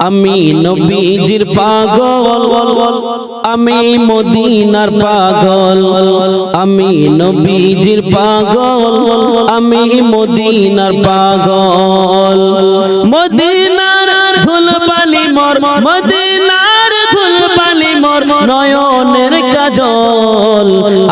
আমি নবীজির পাগল আমি মদিনার পাগল আমি নবীজির পাগল আমি মদিনার পাগল। মদিনার ধুলবালি মর মদিনার ধুলবালি মর নয়নের কাজল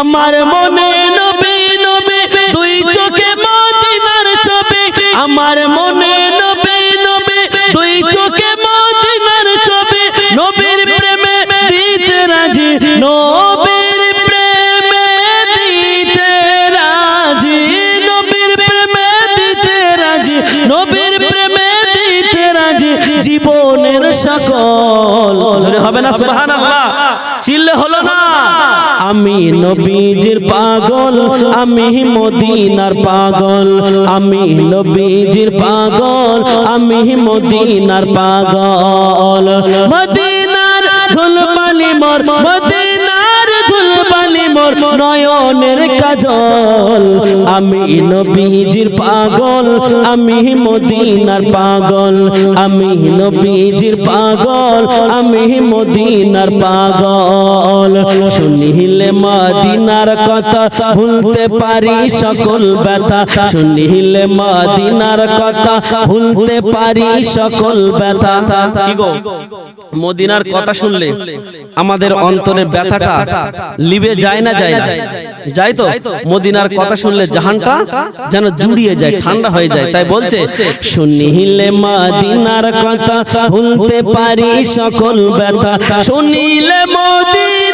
আমার মনে নবী নবী দুই চোখে মদিনার ছবি। আমার মনে নবী নবী দুই চোখে মদিনার ছবি। নবীর প্রেমে দিতে রাজি নবীর প্রেমে দিতে রাজি। নবীর প্রেমে দিতে রাজি নবীর প্রেমে দিতে রাজি। জীবনের সকল হবে না সুবহানাল্লাহ। চিল্লে হলো না। আমি নবীজির পাগল আমি মদিনার পাগল আমি নবীজির পাগল আমি মদিনার পাগল। মদিনার ধুলবালি মোর নয়নের কাজল, আমি নবীজির পাগল, আমি মদিনার পাগল, আমি নবীজির পাগল, আমি মদিনার পাগল। শুনিলে মদিনার কথা ভুলতে পারি সকল ব্যথা, শুনিলে মদিনার কথা ভুলতে পারি সকল ব্যথা। মদিনার কথা শুনলে আমাদের অন্তরের ব্যথাটা লিবে যায় না যায় না? যাই তো মদিনার কথা শুনলে জাহানটা যেন জুড়িয়ে যায় ঠান্ডা হয়ে যায়। তাই বলছে শুনিলে মদিনার কথা ভুলতে পারি সকল ব্যথা। শুনিলে মদিনার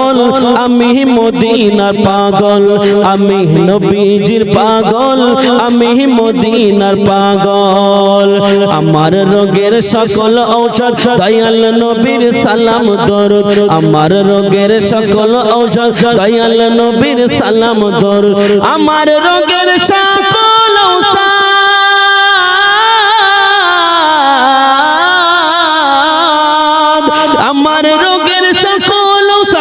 পাগল, আমি মদিনার পাগল, আমি নবীজির পাগল, আমি মদিনার পাগল। আমার রোগের সকল ঔষধ, দয়াল নবীর সালাম দরুদ। আমার রোগের সকল ঔষধ, দয়াল নবীর সালাম দরুদ। আমার রোগের সকল ঔষধ